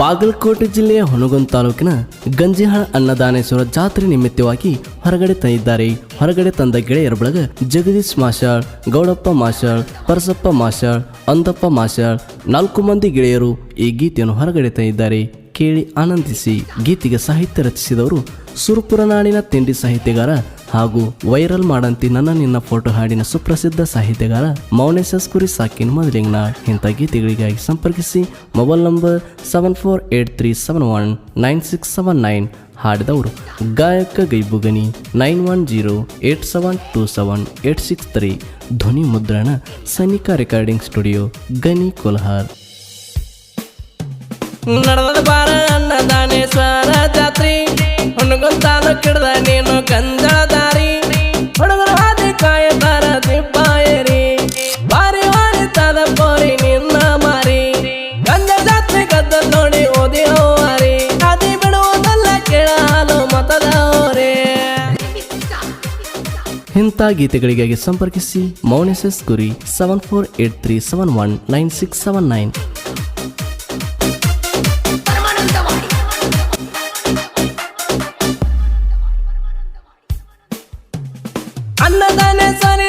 ಬಾಗಲಕೋಟೆ ಜಿಲ್ಲೆಯ ಹುನಗುಂದ ತಾಲೂಕಿನ ಗಂಜಿಹಾಳ ಅನ್ನದಾನೇಶ್ವರ ಜಾತ್ರೆ ನಿಮಿತ್ತವಾಗಿ ಹೊರಗಡೆ ತಂದಿದ್ದಾರೆ. ಹೊರಗಡೆ ತಂದ ಗೆಳೆಯರ ಬಳಗ ಜಗದೀಶ್ ಮಾಷಾಳ್ ಗೌಡಪ್ಪ ಮಾಷಾಳ್ ಪರಸಪ್ಪ ಮಾಷಾಳ್ ಅಂದಪ್ಪ ಮಾಷಾಳ್ ನಾಲ್ಕು ಮಂದಿ ಗೆಳೆಯರು ಈ ಗೀತೆಯನ್ನು ಹೊರಗಡೆ ತಂದಿದ್ದಾರೆ. ಕೇಳಿ ಆನಂದಿಸಿ ಗೀತೆಗೆ ಸಾಹಿತ್ಯ ರಚಿಸಿದವರು ಸುರಪುರ ನಾಡಿನ ತಿಂಡಿ ಸಾಹಿತ್ಯಗಾರ ಹಾಗೂ ವೈರಲ್ ಮಾಡಂತಿ ನನ್ನ ನಿನ್ನ ಫೋಟೋ ಹಾಡಿನ ಸುಪ್ರಸಿದ್ಧ ಸಾಹಿತ್ಯಗಾರ ಮೌನೇಶಸ್ ಕುರಿ ಸಾಕಿನ್ ಮೊದಲಿಂಗ್ನ. ಇಂಥ ಗೀತೆಗಳಿಗಾಗಿ ಸಂಪರ್ಕಿಸಿ mobile number seven four eight three seven one nine six seven nine ಹಾಡಿದವರು ಗಾಯಕ ಗೈಬುಗನಿ nine one zero eight seven two seven eight six three. ಧ್ವನಿ ಮುದ್ರಣ ಸೈನಿಕಾ ರೆಕಾರ್ಡಿಂಗ್ ಸ್ಟುಡಿಯೋ ಗನಿ ಕೊಲ್ಹಾರ್ ನಡೆದ ಬಾರ ಅನ್ನದಾನೇಶ್ವರ ಇಂಥ ಗೀತೆಗಳಿಗಾಗಿ ಸಂಪರ್ಕಿಸಿ ಮೌನಿಸಸ್ ಗುರಿ seven four eight three seven one nine six seven nine ಅನ್ನದಾನೆ ಸರಿ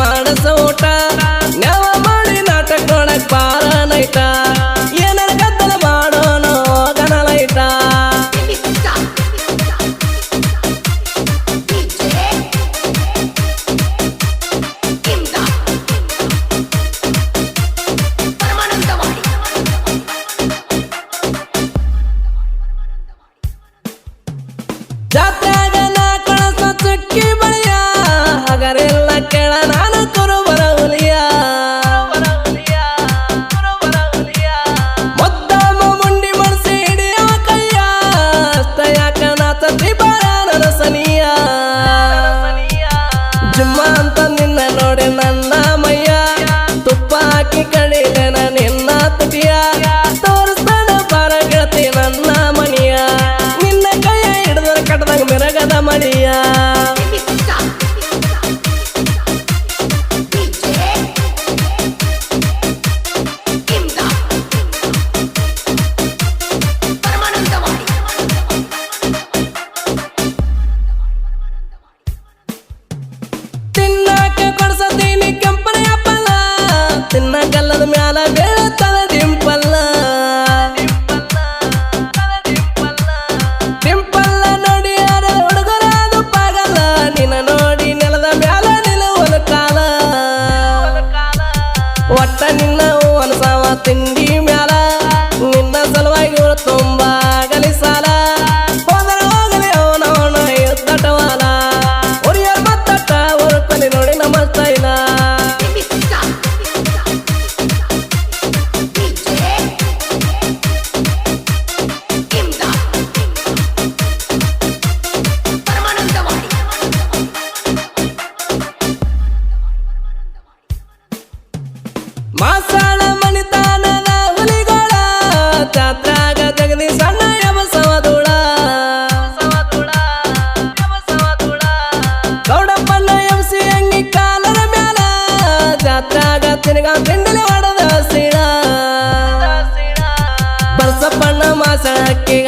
ಜಾತ್ರಾಗ ಬೆಂದಲೆ ಹೊಡೆದ ಸೀಳ ಬರ್ಸಪ್ಪಣ್ಣ ಮಾಸಳಕ್ಕಿಗ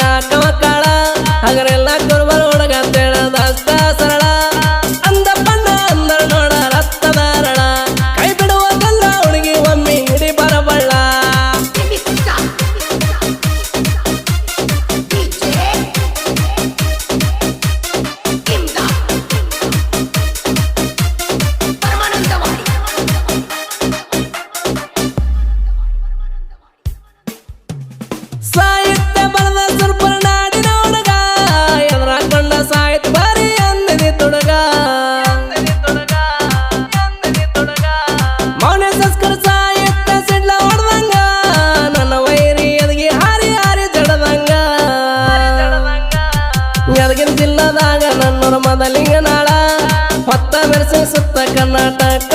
ಸುತ್ತ ಕರ್ನಾಟಕ.